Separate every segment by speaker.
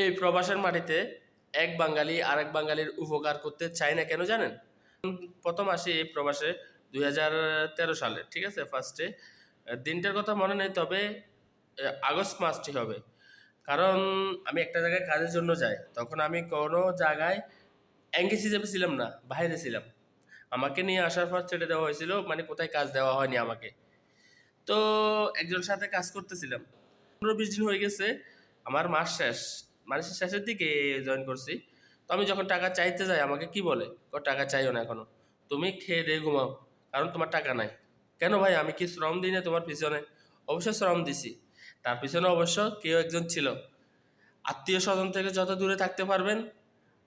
Speaker 1: এই প্রবাসের মাটিতে এক বাঙালি আর এক বাঙালির উপকার করতে চায় না কেন জানেন? প্রথম আসি এই প্রবাসে দুই হাজার তেরো সালে, ঠিক আছে? ফার্স্টে দিনটার কথা মনে নেই, তবে আগস্ট মাসটি হবে। কারণ আমি একটা জায়গায় কাজের জন্য যাই, তখন আমি কোনো জায়গায় এঙ্গেজ হিসেবে ছিলাম না, বাইরে ছিলাম। আমাকে নিয়ে আসার পর ছেড়ে দেওয়া হয়েছিল মানে কোথায় কাজ দেওয়া হয়নি আমাকে। তো একজন সাথে কাজ করতেছিলাম। পনেরো বিশ দিন হয়ে গেছে, আমার মাস শেষ। মাসের শেষের দিকে জয়েন করছি। তো আমি যখন টাকা চাইতে যাই, আমাকে কি বলে? টাকা চাইও না এখনও। তুমি খেয়ে দিয়ে ঘুমাও, কারণ তোমার টাকা নাই। কেন ভাই, আমি কি শ্রম দিই না তোমার পিছনে? অবশ্যই শ্রম দিছি। তার পিছনে অবশ্য কেউ একজন ছিল। আত্মীয় স্বজন থেকে যত দূরে থাকতে পারবেন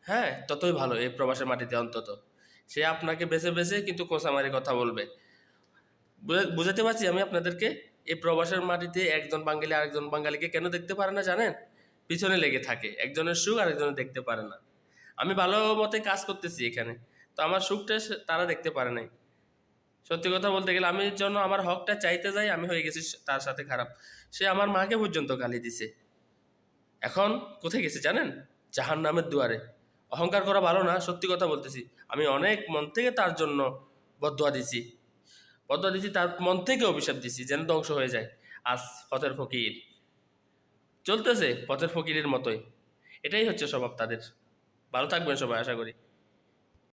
Speaker 1: হ্যাঁ ততই ভালো এই প্রবাসের মাটিতে অন্তত। সে আপনাকে বেছে বেছে কিন্তু কোসামারি কথা বলবে। বুঝা- বুঝাতে পারছি আমি আপনাদেরকে? এই প্রবাসের মাটিতে একজন বাঙালি আরেকজন বাঙালিকে কেন দেখতে পারে না, জানেন? পিছনে লেগে থাকে। একজনের সুখ আরেকজনের দেখতে পারে না। আমি ভালো মতে কাজ করতেছি এখানে। তো আমার সুখটা তারা দেখতে পারে নাই। সত্যি কথা বলতে গেলে আমি জন্য আমার হকটা চাইতে যাই, আমি হয়ে গেছি তার সাথে খারাপ। সে আমার মাকে পর্যন্ত গালি দিছে। এখন কোথায় গেছে জানেন? জাহান নামের দুয়ারে। অহংকার করা ভালো না, সত্যি কথা বলতেছি। আমি অনেক মন থেকে তার জন্য বদুয়া দিছি। বদুয়া দিছি, তার মন থেকে অভিশাপ দিছি, যেন ধ্বংস হয়ে যায়। আজ পথের ফকির। চলতেছে পথের ফকিরের মতোই। এটাই হচ্ছে স্বভাব তাদের। ভালো থাকবেন সবাই আশা করি।